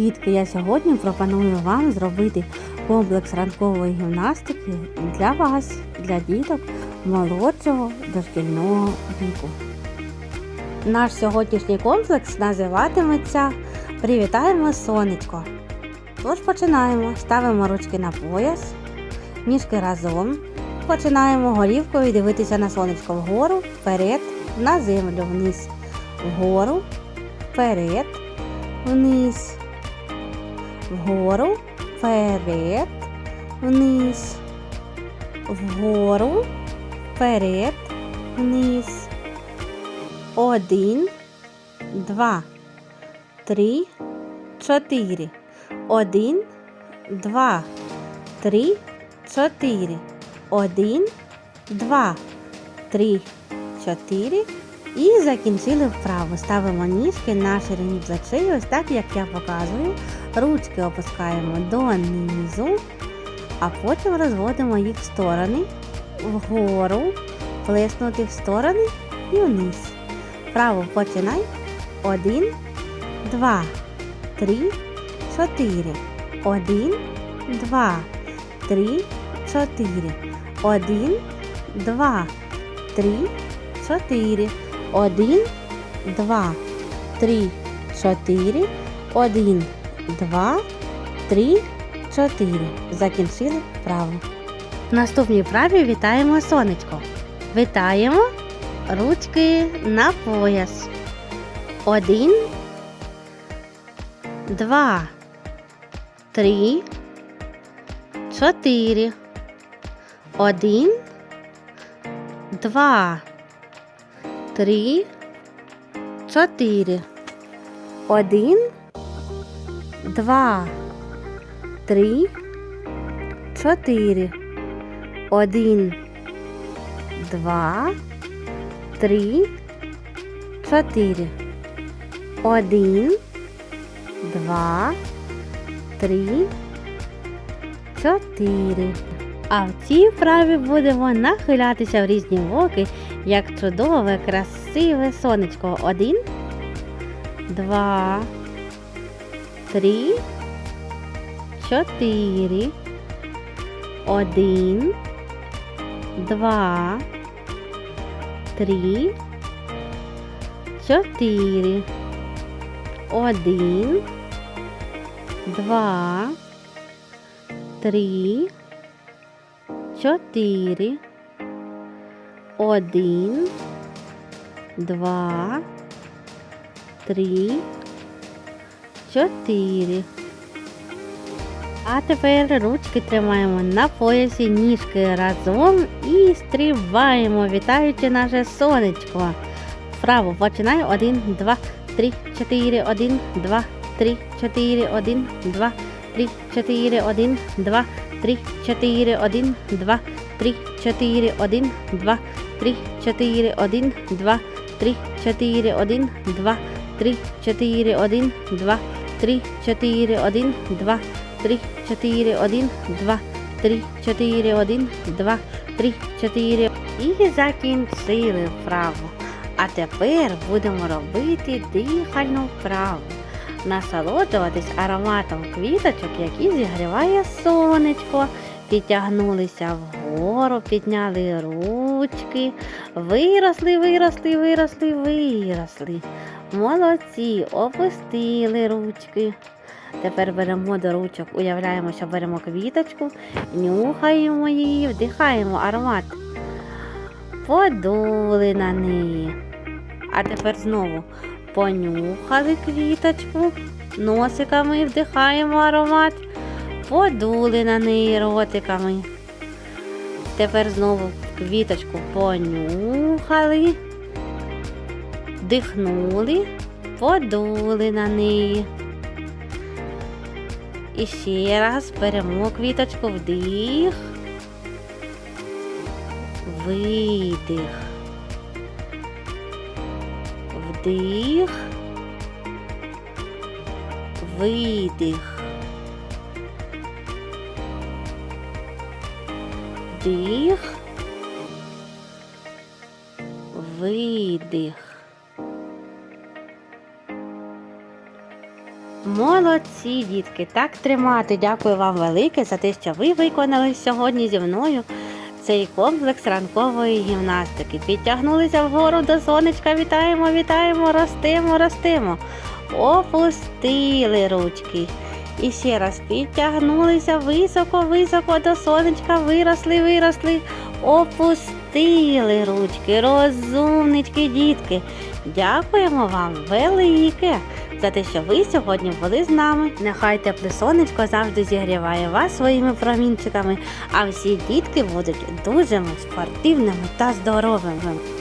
Дітки, я сьогодні пропоную вам зробити комплекс ранкової гімнастики для вас, для діток молодшого дошкільного віку. Наш сьогоднішній комплекс називатиметься Привітаємо сонечко. Тож починаємо. Ставимо ручки на пояс, ніжки разом. Починаємо голівкою дивитися на сонечко вгору, вперед, на землю вниз, вгору, вперед, вниз, вгору, вперед, вниз, вгору, вперед, вниз. Один, два, три, чотири. Один, два, три, чотири. Один, два, три, чотири. І закінчили вправо. Ставимо ніжки на ширині плечей, ось так, як я показую. Ручки опускаємо донизу, а потім розводимо їх в сторони, вгору, плеснути в сторони і вниз. Вправо починай. Один, два, три, чотири. Один, два, три, чотири. Один, два, три, чотири. Один, два, три, чотири. Один, два, три, чотири. Закінчили вправо. В наступній вправі вітаємо сонечко. Вітаємо ручки на пояс. Один, два, три, чотири. Один, два, три, чотири. Один, два, три, чотири. Один, два, три, чотири. Один, два, три, чотири. А в цій вправі будемо нахилятися в різні боки, як чудове, красиве сонечко. Один, два, три, чотири. Один, два, три, чотири. Один, два, три, чотири. Один, два, три, чотири. А тепер ручки тримаємо на поясі, ніжки разом і стрибаємо, вітаючи наше сонечко. Вправо починаю. Один, два, три, чотири, один, два, три, чотири, один, два, три, чотири, один, два, три, чотири, один, два, три, чотири, один, два, 3, 4, 1, 2, 3, 4, 1, 2, 3, 4, 1, 2, 3, 4, 1, 2, 3, 4, 1, 2, 3, 4, 1, 2, 3, 4. І закінчили вправу. А тепер будемо робити дихальну вправу. Насолоджуватись ароматом квіточок, які зігріває сонечко. Підтягнулися вгору, підняли руку ручки, виросли, виросли, виросли, виросли. Молодці, опустили ручки. Тепер беремо до ручок, уявляємо, що беремо квіточку, нюхаємо її, вдихаємо аромат. Подули на неї. А тепер знову понюхали квіточку, носиками вдихаємо аромат, подули на неї ротиками. Тепер знову квіточку понюхали, вдихнули, подули на неї. І ще раз беремо квіточку вдих, видих. Вдих, видих. Вдих, видих. Молодці, дітки, так тримати. Дякую вам велике за те, що ви виконали сьогодні зі мною цей комплекс ранкової гімнастики. Підтягнулися вгору до сонечка. Вітаємо, вітаємо, ростимо, ростимо. Опустили ручки. І ще раз підтягнулися високо, високо до сонечка, виросли, виросли, опустили ручки, розумнички, дітки. Дякуємо вам велике за те, що ви сьогодні були з нами. Нехай тепле сонечко завжди зігріває вас своїми промінчиками, а всі дітки будуть дуже спортивними та здоровими.